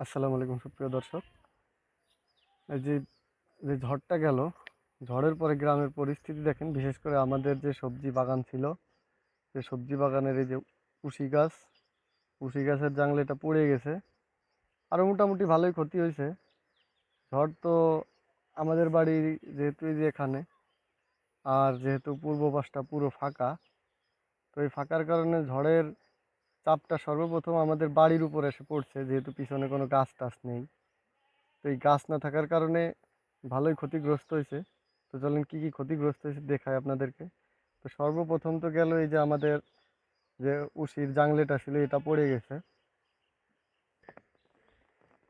আসসালামু আলাইকুম, সুপ্রিয় দর্শক। এই যে যে ঝড়টা গেল, ঝড়ের পরে গ্রামের পরিস্থিতি দেখেন, বিশেষ করে আমাদের যে সবজি বাগান ছিল যে সবজি বাগানের এই যে উশি গাছ, উশি গাছের জাংলেটা পড়ে গেছে। আরও মোটামুটি ভালোই ক্ষতি হয়েছে। ঝড় তো আমাদের বাড়ি যেহেতু এই যে এখানে, আর যেহেতু পূর্ব পাশটা পুরো ফাঁকা, তো এই ফাঁকার কারণে ঝড়ের চাপটা সর্বপ্রথম আমাদের বাড়ির উপর এসে পড়ছে, যেহেতু পিছনে কোনো গাছ টাছ নেই। তো এই গাছ না থাকার কারণে ভালোই ক্ষতিগ্রস্ত হয়েছে। তো চলেন কী কী ক্ষতিগ্রস্ত হয়েছে দেখায় আপনাদেরকে। তো সর্বপ্রথম তো গেল এই যে আমাদের যে উশির জাংলেটা ছিল, এটা পড়ে গেছে।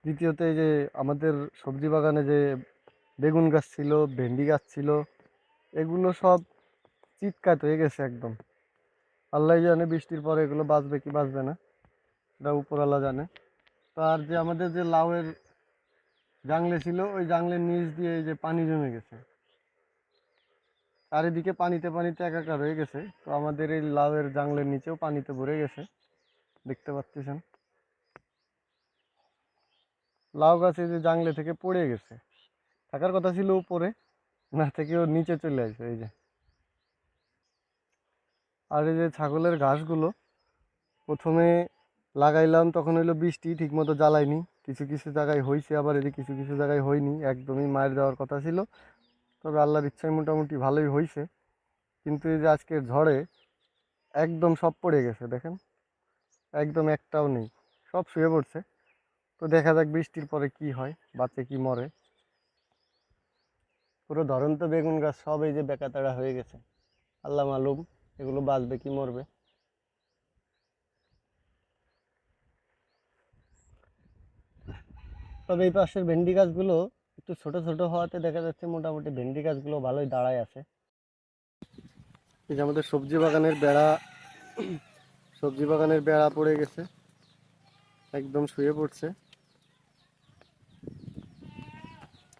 দ্বিতীয়ত এই যে আমাদের সবজি বাগানে যে বেগুন গাছ ছিল, ভেন্ডি গাছ ছিল, এগুলো সব চিৎকাত হয়ে গেছে একদম। আল্লাহ জানে বৃষ্টির পরে এগুলো বাঁচবে কি বাঁচবে না। এটা উপরওয়ালা জানে। তো আর যে আমাদের যে লাউয়ের জাংলে ছিল, ওই জাংলের নিচ দিয়ে এই যে পানি জমে গেছে। চারিদিকে পানিতে পানিতে একাকার হয়ে গেছে। তো আমাদের এই লাউয়ের জাংলের নিচেও পানিতে ভরে গেছে। দেখতে পাচ্ছেন? লাউ গাছ যে জাংলে থেকে পড়ে গেছে। থাকার কথা ছিল উপরে, না থেকে ও নিচে চলে আসে এই যে। আর এই যে ছাগলের ঘাসগুলো প্রথমে লাগাইলাম, তখন হইল বৃষ্টি, ঠিকমতো জ্বালায়নি কিছু কিছু জায়গায় হয়েছে আবার এদিকে কিছু কিছু জায়গায় হয়নি, একদমই মায়ের দেওয়ার কথা ছিল। তবে আল্লাহর ইচ্ছায় মোটামুটি ভালোই হয়েছে কিন্তু এই যে আজকের ঝড়ে একদম সব পড়ে গেছে, দেখেন। একদম একটাও নেই, সব শুয়ে পড়ছে। তো দেখা যাক বৃষ্টির পরে কি হয় বাচ্চা কি মরে। পুরো ধরন্ত বেগুন গাছ সব এই যে বেকাতাড়া হয়ে গেছে। আল্লাহ মালুম। এগুলো বাঁচবে কি মরবে? তবে এই পাশের ভেন্ডি গাছগুলো একটু ছোট ছোট হওয়াতে দেখা যাচ্ছে মোটামুটি ভেন্ডি গাছগুলো ভালোই দাঁড়ায় আছে। এই যে আমাদের সবজি বাগানের বেড়া, সবজি বাগানের বেড়া পড়ে গেছে। একদম শুয়ে পড়ছে।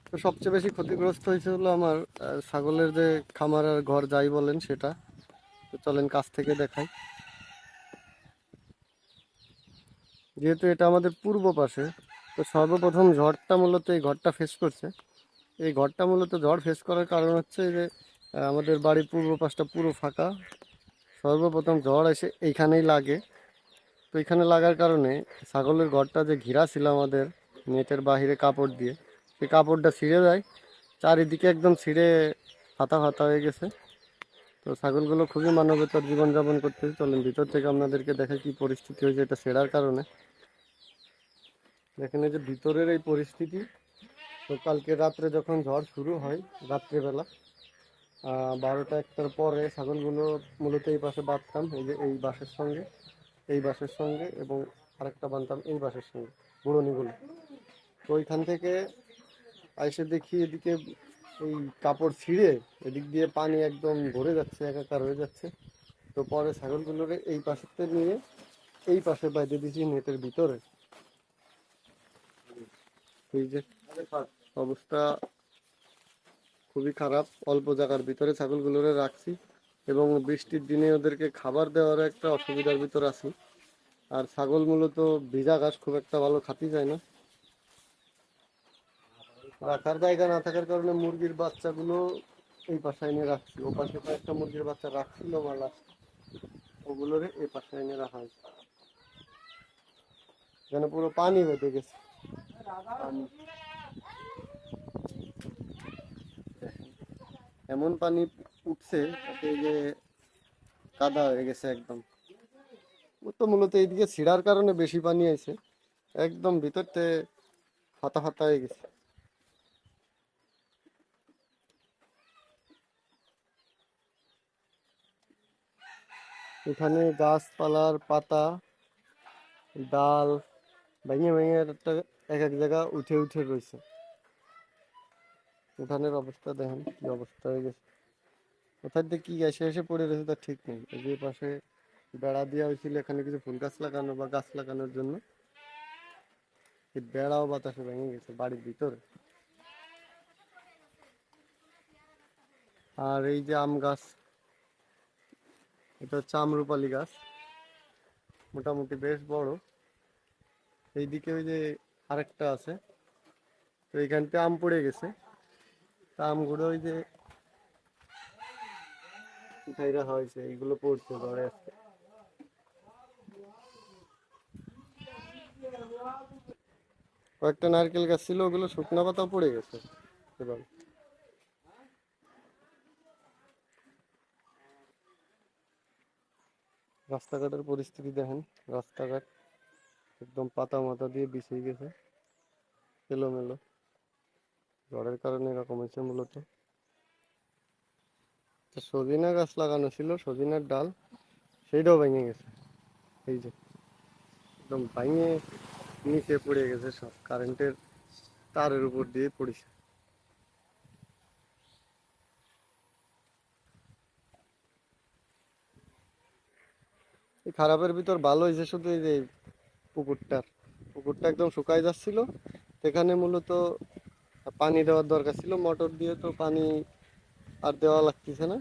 তো সবচেয়ে বেশি ক্ষতিগ্রস্ত হয়েছে হলো আমার ছাগলের যে খামার আর ঘর যাই বলেন সেটা। তো চলেন কাছ থেকে দেখাই। যেহেতু এটা আমাদের পূর্ব পাশে, তো সর্বপ্রথম ঝড়টা মূলত এই ঘরটা ফেস করছে। এই ঘরটা মূলত ঝড় ফেস করার কারণ হচ্ছে যে আমাদের বাড়ির পূর্ব পাশটা পুরো ফাঁকা। সর্বপ্রথম ঝড় এসে এইখানেই লাগে। তো এখানে লাগার কারণে ছাগলের ঘরটা যে ঘিরা ছিল আমাদের নেটের বাহিরে কাপড় দিয়ে, সেই কাপড়টা ছিঁড়ে যায়। চারিদিকে একদম ছিঁড়ে ফাতা ফাতা হয়ে গেছে। তো ছাগলগুলো খুবই মানবতার জীবনযাপন করতেছে, চলেন ভিতর থেকে আপনাদেরকে দেখে কি পরিস্থিতি হয়েছে, এটা সেরার কারণে। দেখেন এই যে ভিতরের এই পরিস্থিতি, তো কালকে রাত্রে যখন ঝড় শুরু হয়, রাত্রেবেলা বারোটা একটার পরে ছাগলগুলো মূলত এই পাশে বাঁধতাম, এই যে এই বাসের সঙ্গে, এই বাসের সঙ্গে এবং আরেকটা বাঁধতাম এই বাসের সঙ্গে, বুড়নিগুলো। তো ওইখান থেকে আইসে দেখি এদিকে এই কাপড় ছিঁড়ে এদিক দিয়ে পানি একদম ভরে যাচ্ছে, একাকার হয়ে যাচ্ছে। তো পরে ছাগলগুলোকে এই পাশেতে নিয়ে, এই পাশে বাইরে দিয়েছি নেটের ভিতরে। এই যে অবস্থা খুবই খারাপ। অল্প জায়গার ভিতরে ছাগলগুলোরে রাখছি এবং বৃষ্টির দিনে ওদেরকে খাবার দেওয়ার একটা অসুবিধার ভিতর আছি। আর ছাগল মূলত ভিজা ঘাস খুব একটা ভালো খাতি যায় না। রাখার জায়গা না থাকার কারণে মুরগির বাচ্চাগুলো এই পাশে এনে রাখছি। ও পাশে কয়েকটা মুরগির বাচ্চা রাখছিল মালা ওগুলোরে এই পাশে এনে রাখা হয়েছে। যেন পুরো পানি বেঁধে গেছে। এমন পানি উঠছে যে কাদা হয়ে গেছে একদম। ও তো মূলত এইদিকে ছিঁড়ার কারণে বেশি পানি আইছে। একদম ভিতরতে ফাতা ফাতা হয়ে গেছে। এখানে গাছপালার পাতা, ডাল, ভেঙে ভেঙে একটা এক এক জায়গা উঠে উঠে রয়েছে। উঠানের অবস্থা দেখেন কি অবস্থা হয়ে গেছে। কোথায় দিয়ে কি এসে এসে পড়ে রয়েছে তার ঠিক নেই। যে পাশে বেড়া দেওয়া হয়েছিল, এখানে কিছু ফুল গাছ লাগানো বা গাছ লাগানোর জন্য। এই বেড়াও বাতাসে ভেঙে গেছে বাড়ির ভিতরে। আর এই যে আম গাছ এটা হচ্ছে আমরুপালি গাছ। মোটামুটি বেশ বড়। এইদিকে ওই যে আরেকটা আছে। তো এইখানতে আম পড়ে গেছে। তা আমগুলো ওই যে উঠাইরা হয়েছে, এইগুলো পড়ছে ঘরে আজকে। কয়েকটা নারকেল গাছ ছিল, ওগুলো শুকনো পাতা পড়ে গেছে। এবার রাস্তাঘাটের পরিস্থিতি দেখেন, রাস্তাঘাট একদম পাতা মাথা দিয়ে বিছিয়ে গেছে, এলোমেলো। ঝড়ের কারণে এরকম হয়েছে মূলত। সজিনা গাছ লাগানো ছিল, সজিনার ডাল সেইটাও ভেঙে গেছে। এই যে, একদম ভেঙে নিচে পড়ে গেছে সব, কারেন্টের তারের উপর দিয়ে পড়েছে। এই খারাপের ভিতর ভালো হয়েছে শুধু এই যে পুকুরটার পুকুরটা একদম শুকাই যাচ্ছিল। সেখানে মূলত পানি দেওয়ার দরকার ছিল। মোটর দিয়ে তো পানি আর দেওয়া লাগতেছে না।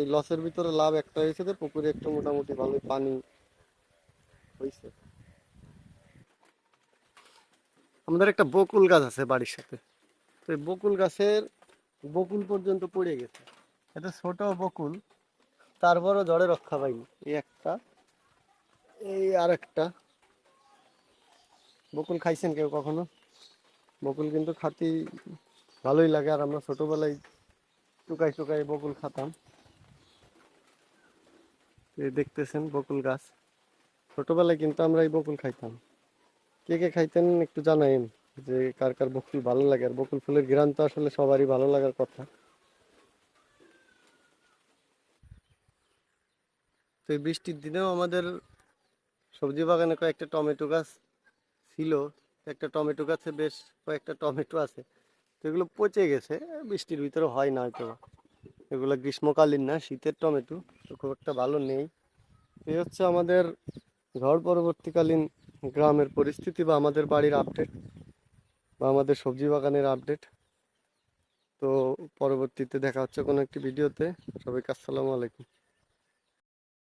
এই লসের ভিতরে লাভ একটা হয়েছে যে পুকুরে একটু মোটামুটি ভালোই পানি হয়েছে। আমাদের একটা বকুল গাছ আছে বাড়ির সাথে। তো এই বকুল গাছের বকুল পর্যন্ত পড়ে গেছে। এটা ছোট বকুল, তারপরও ঝড়ে রক্ষা পাইনি। এই একটা এই আর একটা বকুল খাইছেন কেউ কখনো? বকুল কিন্তু খাতি ভালোই লাগে আর আমরা ছোটবেলায় টুকাই টুকাই বকুল খাতাম। এই দেখতেছেন বকুল গাছ। ছোটবেলায় কিন্তু আমরা এই বকুল খাইতাম। কে কে খাইতেন একটু জানাইন যে কার কার বকুল ভালো লাগে। আর বকুল ফুলের ঘ্রাণ তো আসলে সবারই ভালো লাগার কথা। তো এই বৃষ্টির দিনেও আমাদের সবজি বাগানে কয়েকটা টমেটো গাছ ছিল, একটা টমেটো গাছে বেশ কয়েকটা টমেটো আছে। তো এগুলো পচে গেছে, বৃষ্টির ভিতরে হয় না হয়তো। এগুলো গ্রীষ্মকালীন না, শীতের টমেটো, তো খুব একটা ভালো নেই। এই হচ্ছে আমাদের ঝড় পরবর্তীকালীন গ্রামের পরিস্থিতি বা আমাদের বাড়ির আপডেট বা আমাদের সবজি বাগানের আপডেট তো পরবর্তীতে দেখা হচ্ছে কোনো একটি ভিডিওতে। সবাইকে আসসালামু আলাইকুম।